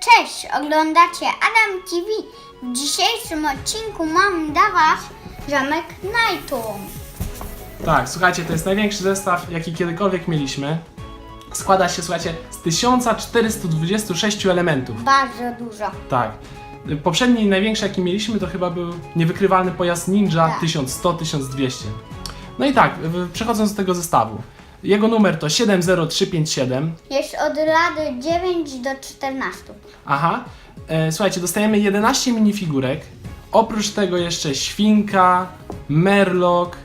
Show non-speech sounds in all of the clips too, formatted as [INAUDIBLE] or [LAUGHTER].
Cześć, oglądacie Adam TV. W dzisiejszym odcinku mam dla Was zamek Nightum. Tak, słuchajcie, to jest największy zestaw, jaki kiedykolwiek mieliśmy. Składa się, słuchajcie, z 1426 elementów. Bardzo dużo. Tak. Poprzedni największy, jaki mieliśmy, to chyba był niewykrywalny pojazd Ninja Tak. 1100-1200. No i tak, w- przechodząc do tego zestawu. Jego numer to 70357. Jest od lat 9 do 14. Aha. E, słuchajcie, dostajemy 11 minifigurek. Oprócz tego jeszcze świnka, merlok,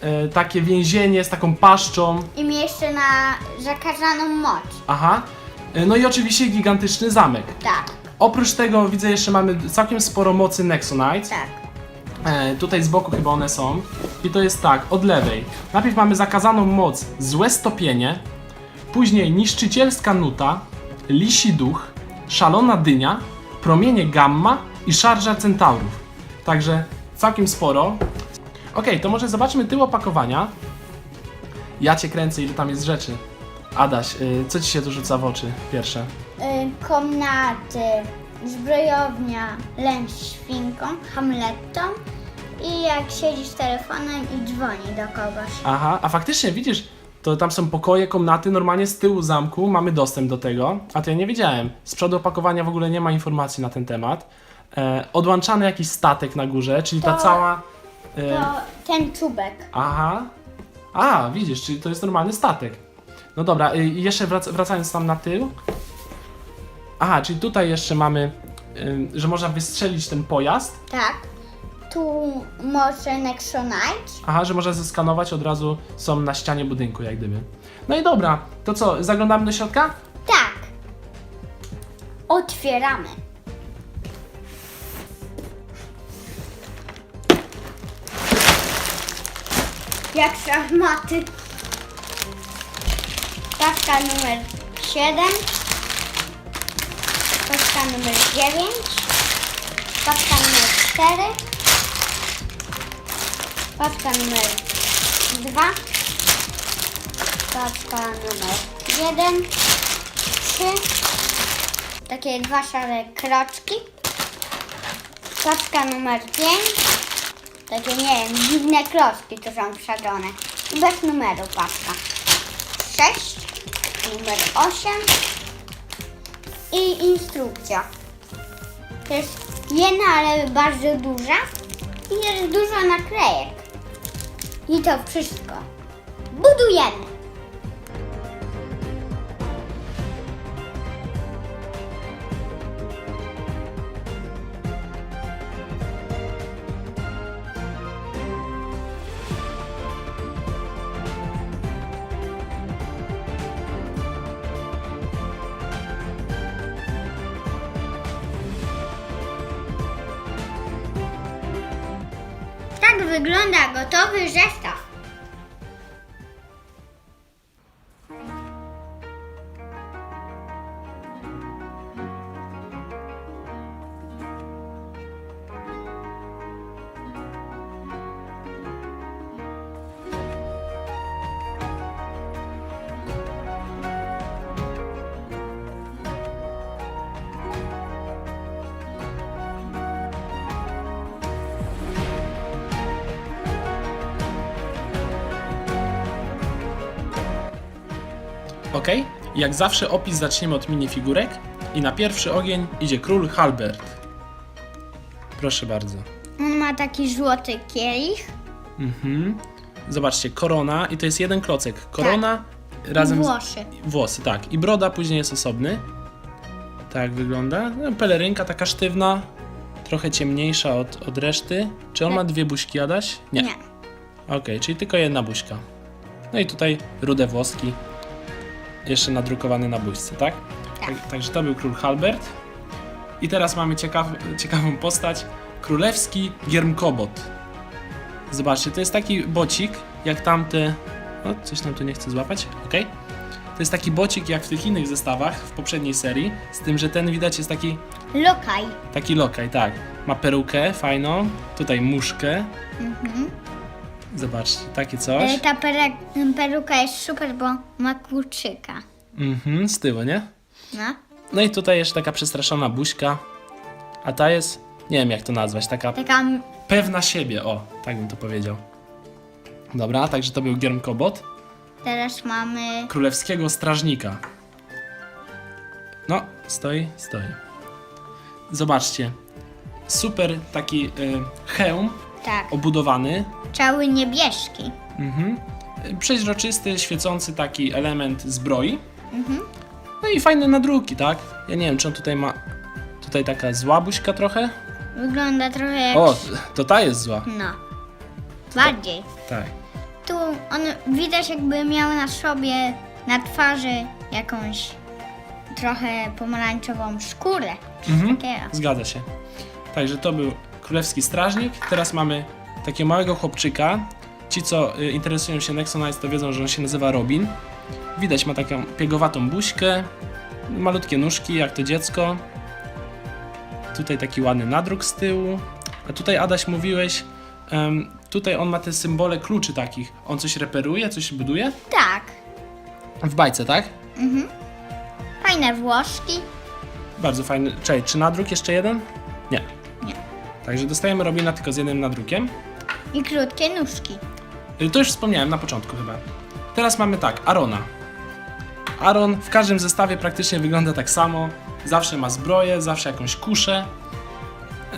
e, takie więzienie z taką paszczą. I miejsce na zakazaną moc. Aha. E, No i oczywiście gigantyczny zamek. Tak, Oprócz tego widzę jeszcze mamy całkiem sporo mocy Nexonite. tak. E, tutaj z boku chyba one są. I to jest tak, od lewej. Najpierw mamy zakazaną moc Złe Stopienie, później Niszczycielska Nuta, Lisi Duch, Szalona Dynia, Promienie Gamma i Szarża Centaurów. Także całkiem sporo. Ok, to może zobaczmy tył opakowania. Ja cię kręcę, ile tam jest rzeczy. Adaś, y, co ci się tu rzuca w oczy pierwsze? Y, komnaty, zbrojownia, lęcz świnką, hamletą i jak siedzi z telefonem i dzwoni do kogoś. Aha, a faktycznie widzisz, to tam są pokoje, komnaty, normalnie z tyłu zamku mamy dostęp do tego, a to ja nie wiedziałem. Z przodu opakowania w ogóle nie ma informacji na ten temat. E, odłączany jakiś statek na górze, czyli ta To- cała... E, To ten czubek. aha, a widzisz, czyli to jest normalny statek. No dobra, y, i jeszcze wrac wracając tam na tył. Aha, czyli tutaj jeszcze mamy, y, że można wystrzelić ten pojazd. Tak. Tu może Nexonite. Aha, że można zeskanować, od razu są na ścianie budynku, jak gdyby. No i dobra, to co, zaglądamy do środka? Tak. Otwieramy. Jak szachmaty. Paczka numer 7. Paczka numer 9. Paczka numer 4. Paczka numer 2. Paczka numer 1. Trzy. Takie dwa szare kroczki. Paczka numer 5. Takie nie wiem, dziwne kloczki tu są wsadzone. Bez numeru paczka. 6. Numer 8. I instrukcja. To jest jedna, ale bardzo duża. I jest dużo naklejek. I to wszystko. Budujemy. Wygląda gotowy zestaw. Ok, jak zawsze opis zaczniemy od minifigurek i na pierwszy ogień idzie król Halbert. Proszę bardzo. On ma taki złoty kielich. Mhm. Zobaczcie, korona i to jest jeden klocek. Korona razem Włosy. z... Włosy, tak. I broda później jest osobny. Tak wygląda. No, pelerynka taka sztywna, trochę ciemniejsza od, od reszty. Czy on ma dwie buźki, Adaś? Nie. Nie. Okej, czyli tylko jedna buźka. No i tutaj rude włoski. Jeszcze nadrukowany na buźce, tak? Tak. Także to był król Halbert. I teraz mamy ciekaw, ciekawą postać. Królewski Giermkobot. Zobaczcie, to jest taki bocik, jak tamte... O, coś nam tu nie chce złapać, okej. To jest taki bocik jak w tych innych zestawach w poprzedniej serii, z tym, że ten widać jest taki, Lokaj. taki lokaj, tak. Ma perukę fajną, tutaj muszkę. Zobaczcie, takie coś. E, Ta pere- peruka jest super, bo ma kluczyka. Mhm, z tyłu, nie? No. No i tutaj jeszcze taka przestraszona buźka. A ta jest, nie wiem jak to nazwać, taka Taka m- pewna siebie, o, tak bym to powiedział. Dobra, także to był Giermkobot. teraz mamy. Królewskiego Strażnika. No, stoi, stoi. Zobaczcie. Super taki y, hełm Tak, obudowany. Cały niebieski. Mhm. Przeźroczysty, świecący taki element zbroi. Mhm. No i fajne nadruki, tak? Ja nie wiem, czy on tutaj ma. Tutaj taka zła buźka trochę. Wygląda trochę jak. O, to ta jest zła. No. Bardziej. Tak. Tu on widać jakby miał na sobie, na twarzy jakąś trochę pomarańczową skórę. Coś Mhm. takiego. Zgadza się. Także to był Królewski Strażnik. Teraz mamy takiego małego chłopczyka. Ci, co y, interesują się Nexonites, to wiedzą, że on się nazywa Robin. Widać, ma taką piegowatą buźkę, malutkie nóżki, jak to dziecko. Tutaj taki ładny nadruk z tyłu. A tutaj, Adaś, mówiłeś, em, tutaj on ma te symbole kluczy takich. On coś reperuje, coś buduje? Tak. W bajce, tak? Fajne włoszki. Bardzo fajny. Czekaj, czy nadruk jeszcze jeden? Nie. Nie. Także dostajemy Robina tylko z jednym nadrukiem. I krótkie nóżki. Y, To już wspomniałem na początku chyba. Teraz mamy tak, Arona. Aron w każdym zestawie praktycznie wygląda tak samo. Zawsze ma zbroję, zawsze jakąś kuszę.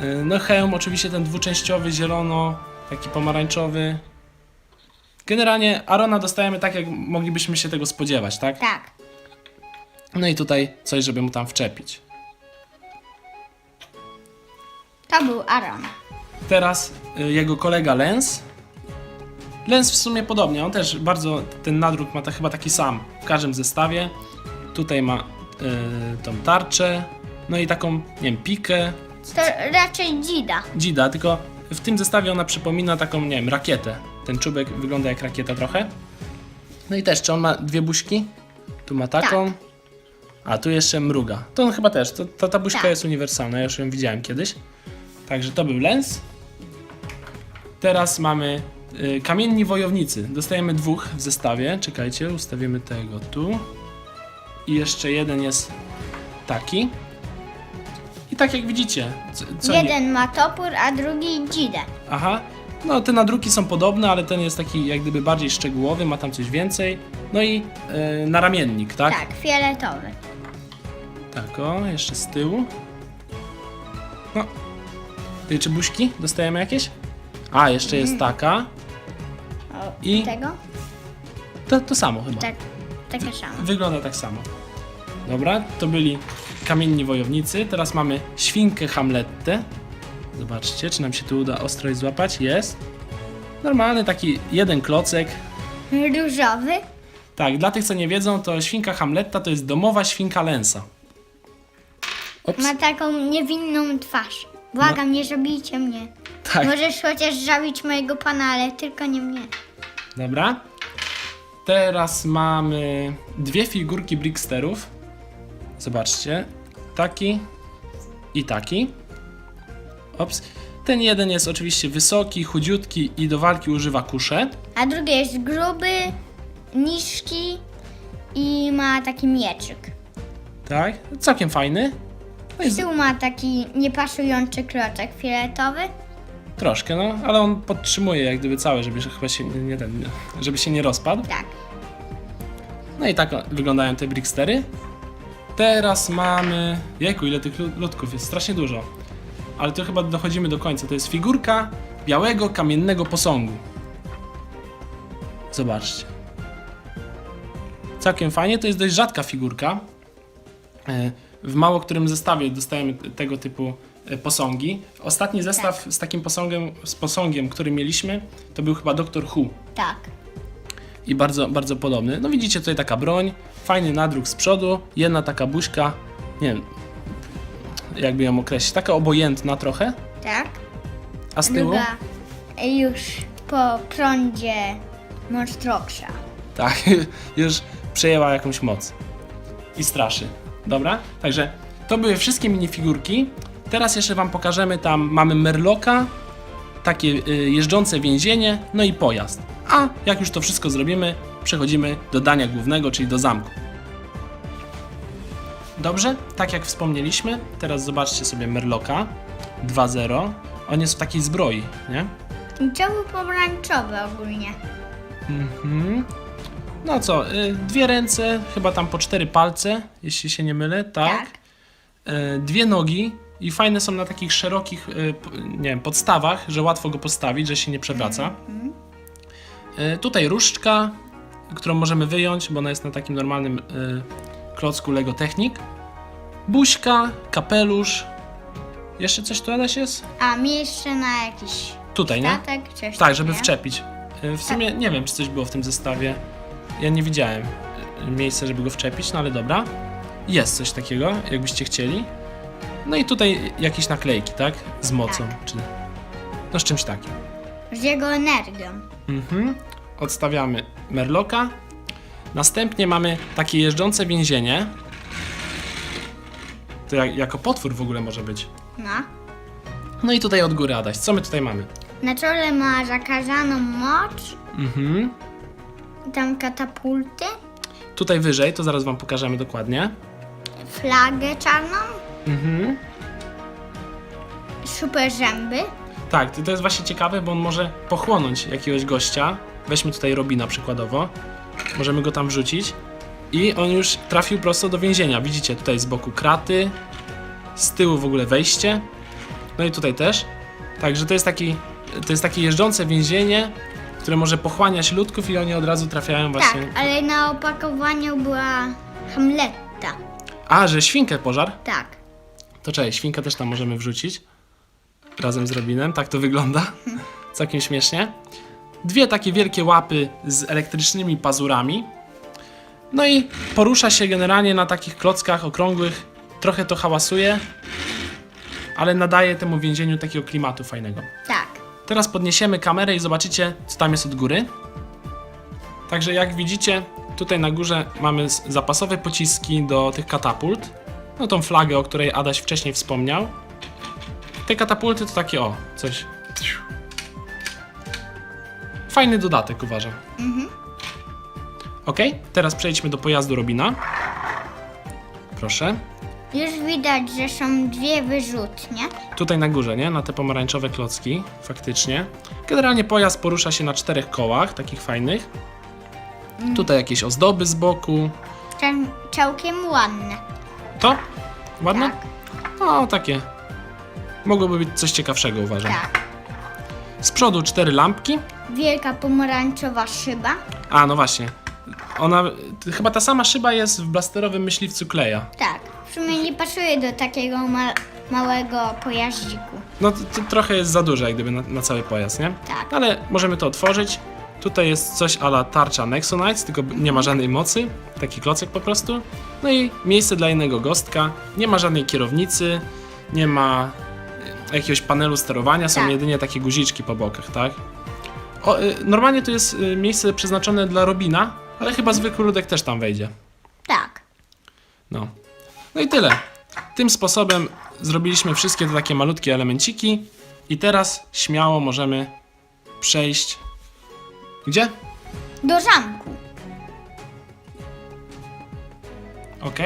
Y, No hełm oczywiście ten dwuczęściowy, zielono, taki pomarańczowy. Generalnie Arona dostajemy tak, jak moglibyśmy się tego spodziewać, tak? Tak. No i tutaj coś, żeby mu tam wczepić. To był Aaron. Teraz y, jego kolega Lens. Lens w sumie podobnie, on też bardzo, ten nadruk ma ta, chyba taki sam w każdym zestawie. Tutaj ma y, tą tarczę, no i taką, nie wiem, pikę, To raczej dzida. dzida, tylko w tym zestawie ona przypomina taką, nie wiem, rakietę. Ten czubek wygląda jak rakieta trochę. No i też, czy on ma dwie buźki? Tu ma taką. A tu jeszcze mruga. To on chyba też, to, to ta buźka Tak. jest uniwersalna, ja już ją widziałem kiedyś. Także to był lens. Teraz mamy y, kamienni wojownicy. Dostajemy dwóch w zestawie. Czekajcie, ustawimy tego tu. I jeszcze jeden jest taki. I tak jak widzicie, co, co Jeden ma topór, a drugi dzidę. Aha. No te nadruki są podobne, ale ten jest taki jak gdyby bardziej szczegółowy, ma tam coś więcej. No i yy, naramiennik, tak? Tak, fioletowy. Tak, o, jeszcze z tyłu. No. Ty, czy buźki dostajemy jakieś? A, jeszcze jest taka. O, I? tego? To, to samo chyba. Tak, takie samo. Wygląda tak samo. Dobra, to byli kamienni wojownicy. Teraz mamy świnkę Hamlettę. Zobaczcie, czy nam się tu uda ostrość złapać. Jest. Normalny taki jeden klocek. Różowy? Tak, dla tych, co nie wiedzą, to świnka Hamletta to jest domowa świnka Lensa. Ops. Ma taką niewinną twarz. Błagam, nie zabijcie mnie. Tak, Możesz chociaż zabić mojego pana, ale tylko nie mnie. dobra. Teraz mamy dwie figurki Bricksterów. Zobaczcie. Taki i taki. Ops. Ten jeden jest oczywiście wysoki, chudziutki i do walki używa kusze. A drugi jest gruby, niski i ma taki mieczyk. Tak, całkiem fajny. No z- tyłu ma taki niepasujący kloczek fioletowy. troszkę, no, ale on podtrzymuje jak gdyby całe, żeby się chyba się nie, nie ten, żeby się nie rozpadł. Tak. No i tak o- wyglądają te Brickstery. Teraz mamy. Jejku, ile tych lu- ludków jest, strasznie dużo. Ale to chyba dochodzimy do końca. To jest figurka białego kamiennego posągu. Zobaczcie. Całkiem fajnie, to jest dość rzadka figurka. E, W mało którym zestawie dostajemy tego typu e, posągi. Ostatni zestaw z takim posągiem, z posągiem, który mieliśmy, to był chyba Doctor Who Tak. i bardzo, bardzo podobny. No widzicie tutaj taka broń, fajny nadruk z przodu, jedna taka buźka, nie wiem, jakby ją określić, taka obojętna trochę, Tak. a z tyłu, Druga już po prądzie Monstroxa. tak, [LAUGHS] już przejęła jakąś moc i straszy. Dobra, także to były wszystkie minifigurki. Teraz jeszcze Wam pokażemy, tam mamy Merloka, takie y, jeżdżące więzienie, no i pojazd. A jak już to wszystko zrobimy, przechodzimy do dania głównego, czyli do zamku. Dobrze, tak jak wspomnieliśmy, teraz zobaczcie sobie Merloka 2.0. On jest w takiej zbroi, nie? I Cały pomarańczowy ogólnie. Mhm. No co, y, dwie ręce, chyba tam po cztery palce, jeśli się nie mylę, tak? Tak. Y, Dwie nogi i fajne są na takich szerokich, y, p- nie wiem, podstawach, że łatwo go postawić, że się nie przewraca. Y, Tutaj różdżka, którą możemy wyjąć, bo ona jest na takim normalnym y, klocku Lego Technic. Buźka, kapelusz. Jeszcze coś tu Adaś jest? A miejsce na jakiś Tutaj, nie? statek, coś Tak, żeby takiego. wczepić. Y, W sumie nie wiem, czy coś było w tym zestawie. Ja nie widziałem miejsca, żeby go wczepić, no ale dobra. Jest coś takiego, jakbyście chcieli. No i tutaj jakieś naklejki, tak? Z mocą, czy... No z czymś takim. Z jego energią. Mhm. Odstawiamy Merloka. Następnie mamy takie jeżdżące więzienie. To jak, jako potwór w ogóle może być. No. No i tutaj od góry Adaś. Co my tutaj mamy? Na czole ma zakazaną moc, Mhm. Tam katapulty, Tutaj wyżej, to zaraz wam pokażemy dokładnie. flagę czarną, Mhm. super zęby. Tak, to to jest właśnie ciekawe, bo on może pochłonąć jakiegoś gościa. Weźmy tutaj Robina przykładowo. Możemy go tam wrzucić. I on już trafił prosto do więzienia. Widzicie tutaj z boku kraty, z tyłu w ogóle wejście. No i tutaj też. Także to jest taki, to jest takie jeżdżące więzienie, które może pochłaniać ludków i oni od razu trafiają właśnie. Tak, ale na opakowaniu była Hamletta. A, że świnkę pożar? Tak. To cześć, świnkę też tam możemy wrzucić. Razem z Robinem, tak to wygląda. [LAUGHS] Całkiem śmiesznie. Dwie takie wielkie łapy z elektrycznymi pazurami. No i porusza się generalnie na takich klockach okrągłych. Trochę to hałasuje, ale nadaje temu więzieniu takiego klimatu fajnego. Tak. Teraz podniesiemy kamerę i zobaczycie, co tam jest od góry. Także jak widzicie, tutaj na górze mamy zapasowe pociski do tych katapult. No tą flagę, o której Adaś wcześniej wspomniał. Te katapulty to takie o, coś. Fajny dodatek uważam. Ok, teraz przejdźmy do pojazdu Robina. Proszę. Już widać, że są dwie wyrzutnie. Tutaj na górze, nie? Na te pomarańczowe klocki, faktycznie. Generalnie pojazd porusza się na czterech kołach, takich fajnych. Tutaj jakieś ozdoby z boku. Cał- Całkiem ładne. To? Ładne? Tak. No, takie. Mogłoby być coś ciekawszego, uważam. Tak. Z przodu cztery lampki. Wielka pomarańczowa szyba. A, no właśnie. Ona, chyba ta sama szyba jest w blasterowym myśliwcu Kleja. Tak. Sumie nie pasuje do takiego ma- małego pojaździku. No to, to trochę jest za duże, jak gdyby na, na cały pojazd, nie? Tak. Ale możemy to otworzyć. Tutaj jest coś ala tarcza Nexonites, tylko nie ma żadnej mocy. Taki klocek po prostu. No i miejsce dla jednego gostka. Nie ma żadnej kierownicy, nie ma y, jakiegoś panelu sterowania, są Tak. jedynie takie guziczki po bokach, tak? O, y, normalnie to jest y, miejsce przeznaczone dla Robina, ale chyba zwykły ludek też tam wejdzie. Tak. No. No i tyle. Tym sposobem zrobiliśmy wszystkie te takie malutkie elemenciki i teraz śmiało możemy przejść. Gdzie? Do zamku. Ok,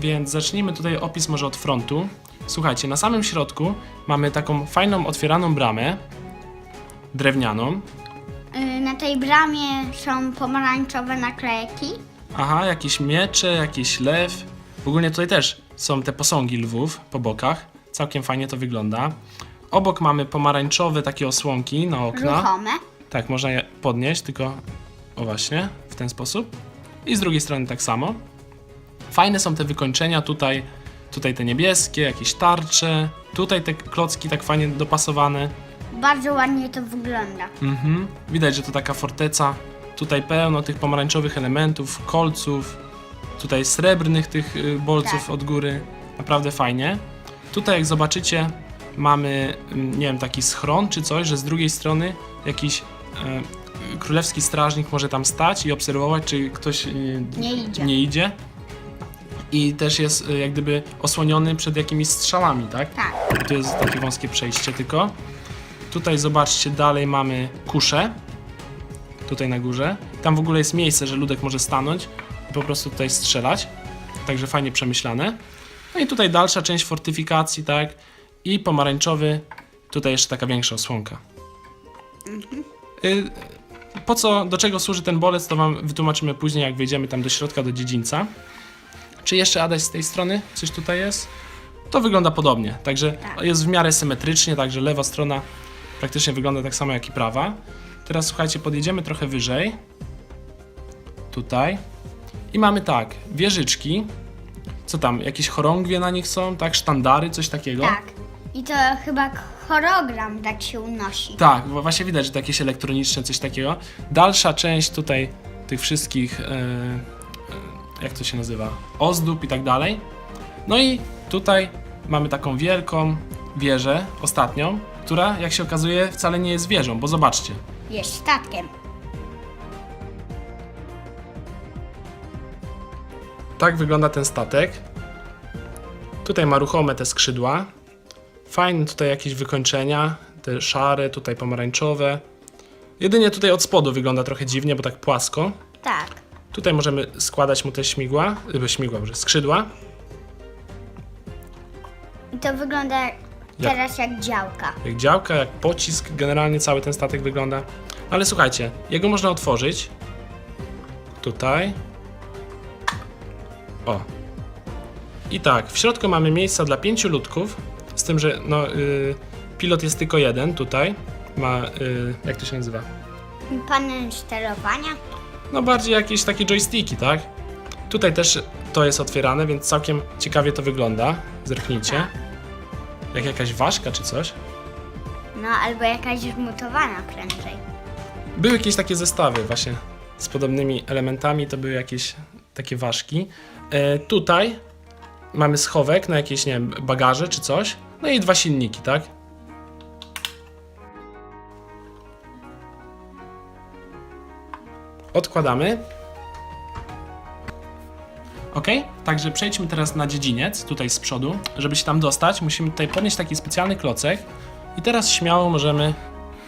więc zacznijmy tutaj opis może od frontu. Słuchajcie, na samym środku mamy taką fajną otwieraną bramę drewnianą. Y, Na tej bramie są pomarańczowe naklejki. Aha, jakieś miecze, jakiś lew. Ogólnie tutaj też są te posągi lwów po bokach. Całkiem fajnie to wygląda. Obok mamy pomarańczowe takie osłonki na okna. Ruchome. Tak, można je podnieść, tylko o właśnie, w ten sposób. I z drugiej strony tak samo. Fajne są te wykończenia tutaj, tutaj te niebieskie, jakieś tarcze, tutaj te klocki tak fajnie dopasowane. Bardzo ładnie to wygląda. Mhm. Widać, że to taka forteca. Tutaj pełno tych pomarańczowych elementów, kolców, tutaj srebrnych tych y, bolców Tak. od góry. Naprawdę fajnie. Tutaj jak zobaczycie mamy, mm, nie wiem, taki schron czy coś, że z drugiej strony jakiś e, królewski strażnik może tam stać i obserwować, czy ktoś y, Nie idzie. nie idzie. I też jest y, jak gdyby osłoniony przed jakimiś strzałami, tak? Tak. Tu jest takie wąskie przejście tylko. Tutaj zobaczcie, dalej mamy kuszę. Tutaj na górze. Tam w ogóle jest miejsce, że ludek może stanąć i po prostu tutaj strzelać. także fajnie przemyślane. No i tutaj dalsza część fortyfikacji, tak? I pomarańczowy, tutaj jeszcze taka większa osłonka. Y, po co, do czego służy ten bolec, to wam wytłumaczymy później, jak wejdziemy tam do środka, do dziedzińca. Czy jeszcze Adaś z tej strony coś tutaj jest? To wygląda podobnie, także Tak. jest w miarę symetrycznie, także lewa strona praktycznie wygląda tak samo jak i prawa. Teraz słuchajcie, podjedziemy trochę wyżej. Tutaj. I mamy tak, wieżyczki. Co tam, jakieś chorągwie na nich są, tak? Sztandary, coś takiego? Tak. I to chyba chorogram tak się unosi. Tak, bo właśnie widać, że to jakieś elektroniczne, coś takiego. Dalsza część tutaj tych wszystkich, e, e, jak to się nazywa, ozdób i tak dalej. No i tutaj mamy taką wielką wieżę, ostatnią, która, jak się okazuje, wcale nie jest wieżą, bo zobaczcie. Jest statkiem. Tak wygląda ten statek. Tutaj ma ruchome te skrzydła. Fajne tutaj jakieś wykończenia, te szare, tutaj pomarańczowe. Jedynie tutaj od spodu wygląda trochę dziwnie, bo tak płasko. Tak. Tutaj możemy składać mu te śmigła, y, śmigła, może skrzydła. I to wygląda jak, teraz jak działka. Jak działka, jak pocisk, generalnie cały ten statek wygląda. Ale słuchajcie, jego można otworzyć. Tutaj. O. I tak, w środku mamy miejsca dla pięciu ludków. Z tym, że no, y, pilot jest tylko jeden tutaj. Ma, y, jak to się nazywa? Panel sterowania. No bardziej jakieś takie joysticki, tak? Tutaj też to jest otwierane, więc całkiem ciekawie to wygląda. Zerknijcie. Jak jakaś ważka czy coś. No albo jakaś zmutowana prędzej. Były jakieś takie zestawy właśnie z podobnymi elementami, to były jakieś takie ważki. E, tutaj mamy schowek na jakieś, nie wiem, bagaże czy coś. No i dwa silniki, tak? Odkładamy. Ok, także przejdźmy teraz na dziedziniec, tutaj z przodu. Żeby się tam dostać, musimy tutaj podnieść taki specjalny klocek. I teraz śmiało możemy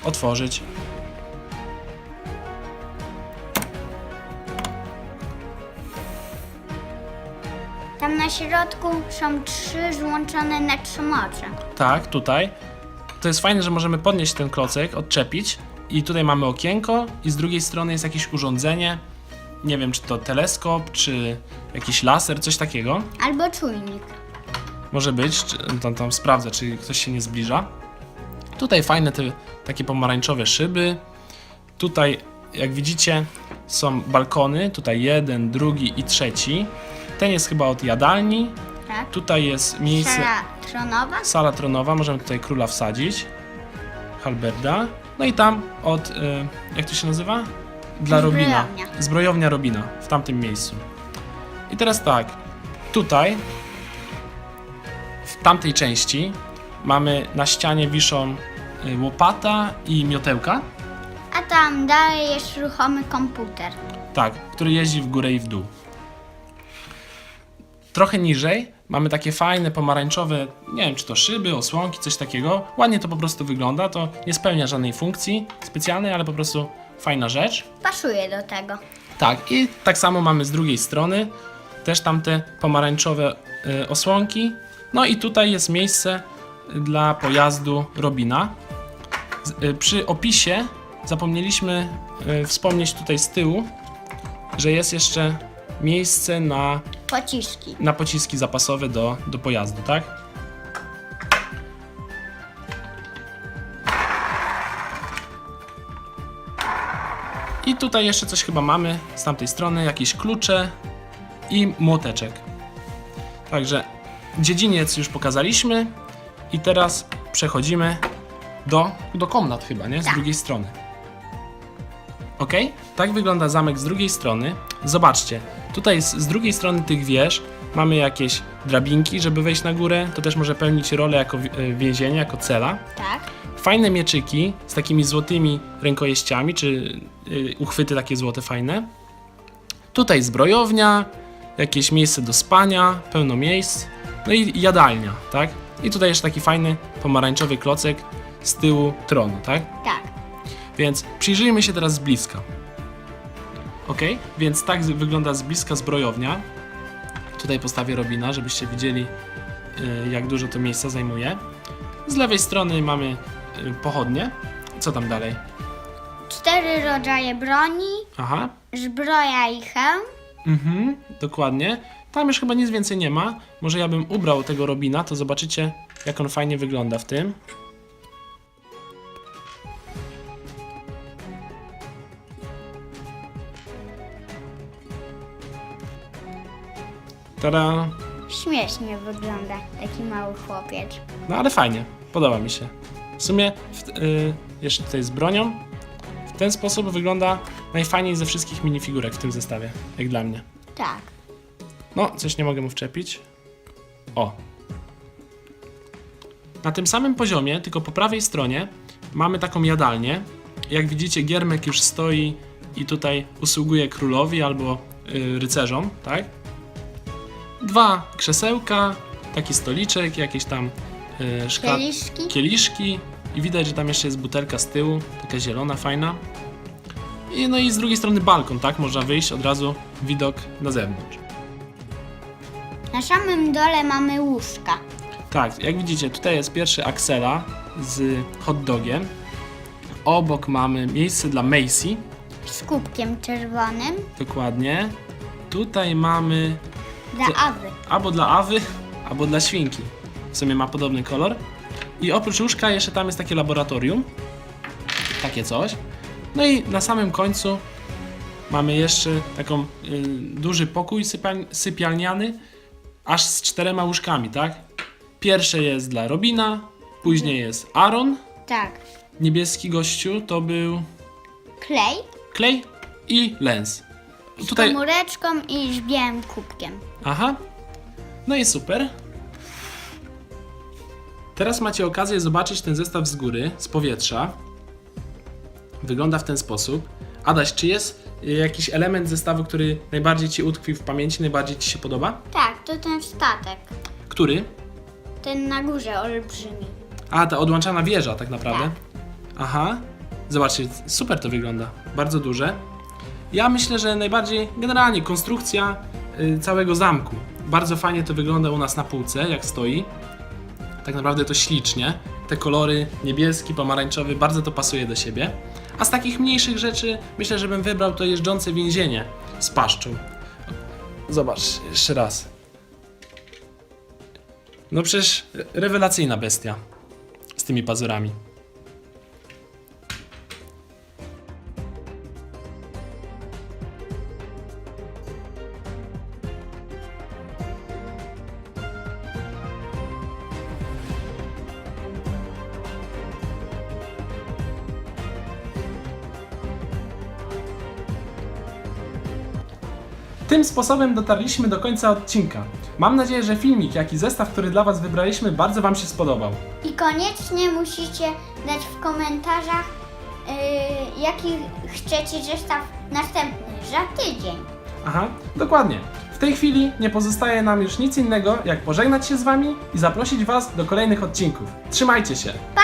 otworzyć środku są trzy złączone na trzy moce. Tak, tutaj. To jest fajne, że możemy podnieść ten klocek, odczepić i tutaj mamy okienko i z drugiej strony jest jakieś urządzenie. Nie wiem, czy to teleskop, czy jakiś laser, coś takiego. Albo czujnik. Może być, czy, tam, tam sprawdzę, czy ktoś się nie zbliża. Tutaj fajne te takie pomarańczowe szyby. Tutaj, jak widzicie, są balkony. Tutaj jeden, drugi i trzeci. Ten jest chyba od jadalni. Tak? Tutaj jest miejsce. Sala tronowa. Sala tronowa, możemy tutaj króla wsadzić. Halberda. No i tam od, y, jak to się nazywa? Dla Robina. Zbrojownia. Zbrojownia Robina, w tamtym miejscu. I teraz tak, tutaj, w tamtej części, mamy na ścianie wiszą y, łopata i miotełka. A tam dalej jest ruchomy komputer. Tak, który jeździ w górę i w dół. Trochę niżej mamy takie fajne pomarańczowe, nie wiem czy to szyby, osłonki, coś takiego. Ładnie to po prostu wygląda, to nie spełnia żadnej funkcji specjalnej, ale po prostu fajna rzecz. Pasuje do tego. Tak, i tak samo mamy z drugiej strony też tamte pomarańczowe y, osłonki. No i tutaj jest miejsce dla pojazdu Robina. Z, y, przy opisie zapomnieliśmy y, wspomnieć tutaj z tyłu, że jest jeszcze miejsce na, Pociski. na pociski zapasowe do, do pojazdu, tak? I tutaj jeszcze coś chyba mamy z tamtej strony, jakieś klucze i młoteczek. Także dziedziniec już pokazaliśmy i teraz przechodzimy do, do komnat chyba, nie? Z Tak. drugiej strony. Ok? Tak wygląda zamek z drugiej strony. Zobaczcie, tutaj z, z drugiej strony tych wież mamy jakieś drabinki, żeby wejść na górę. To też może pełnić rolę jako wi- e, więzienie, jako cela. Tak? Fajne mieczyki z takimi złotymi rękojeściami, czy y, uchwyty takie złote fajne. Tutaj zbrojownia, jakieś miejsce do spania, pełno miejsc. No i jadalnia, tak? I tutaj jeszcze taki fajny pomarańczowy klocek z tyłu tronu, tak? Tak. Więc przyjrzyjmy się teraz z bliska. Ok? Więc tak wygląda z bliska zbrojownia. Tutaj postawię Robina, żebyście widzieli, y, jak dużo to miejsca zajmuje. Z lewej strony mamy y, pochodnie. Co tam dalej? Cztery rodzaje broni, Aha, zbroja i hełm. mhm, dokładnie. Tam już chyba nic więcej nie ma. Może ja bym ubrał tego Robina, to zobaczycie, jak on fajnie wygląda w tym. Tada! Śmiesznie wygląda taki mały chłopiec. No ale fajnie, podoba mi się. W sumie, w, y, jeszcze tutaj z bronią, w ten sposób wygląda najfajniej ze wszystkich minifigurek w tym zestawie, jak dla mnie. Tak. No, coś nie mogę mu wczepić. O. Na tym samym poziomie, tylko po prawej stronie, mamy taką jadalnię. Jak widzicie, giermek już stoi i tutaj usługuje królowi albo y, rycerzom, tak? Dwa krzesełka, taki stoliczek, jakieś tam szkla... Kieliszki. kieliszki i widać, że tam jeszcze jest butelka z tyłu, taka zielona, fajna. I no i z drugiej strony balkon, tak? Można wyjść od razu widok na zewnątrz. Na samym dole mamy łóżka. Tak, jak widzicie, tutaj jest pierwszy Axela z hot dogiem. Obok mamy miejsce dla Macy, Z kubkiem czerwonym. dokładnie. Tutaj mamy Dla Awy. albo dla Awy, albo dla świnki. W sumie ma podobny kolor. I oprócz łóżka jeszcze tam jest takie laboratorium. Takie coś. No i na samym końcu mamy jeszcze taką y, duży pokój sypial- sypialniany, aż z czterema łóżkami, tak? Pierwsze jest dla Robina, później jest Aaron, Tak. niebieski gościu to był Klej. Clay i Lens. Z Tutaj komóreczką i białym kubkiem. Aha. No i super. Teraz macie okazję zobaczyć ten zestaw z góry, z powietrza. Wygląda w ten sposób. Adaś, czy jest y, jakiś element zestawu, który najbardziej Ci utkwił w pamięci, najbardziej Ci się podoba? Tak, to ten statek. Który? Ten na górze olbrzymi. A, ta odłączana wieża tak naprawdę. Tak. Aha. Zobaczcie, super to wygląda. Bardzo duże. Ja myślę, że najbardziej generalnie konstrukcja całego zamku. Bardzo fajnie to wygląda u nas na półce, jak stoi. Tak naprawdę to ślicznie. Te kolory niebieski, pomarańczowy, bardzo to pasuje do siebie. A z takich mniejszych rzeczy myślę, że bym wybrał to jeżdżące więzienie z paszczą. Zobacz, jeszcze raz. No przecież rewelacyjna bestia z tymi pazurami. Tym sposobem dotarliśmy do końca odcinka. Mam nadzieję, że filmik, jak i zestaw, który dla Was wybraliśmy, bardzo Wam się spodobał. I koniecznie musicie dać w komentarzach, yy, jaki chcecie zestaw następny, za tydzień. Aha, dokładnie. W tej chwili nie pozostaje nam już nic innego, jak pożegnać się z Wami i zaprosić Was do kolejnych odcinków. Trzymajcie się! Pa!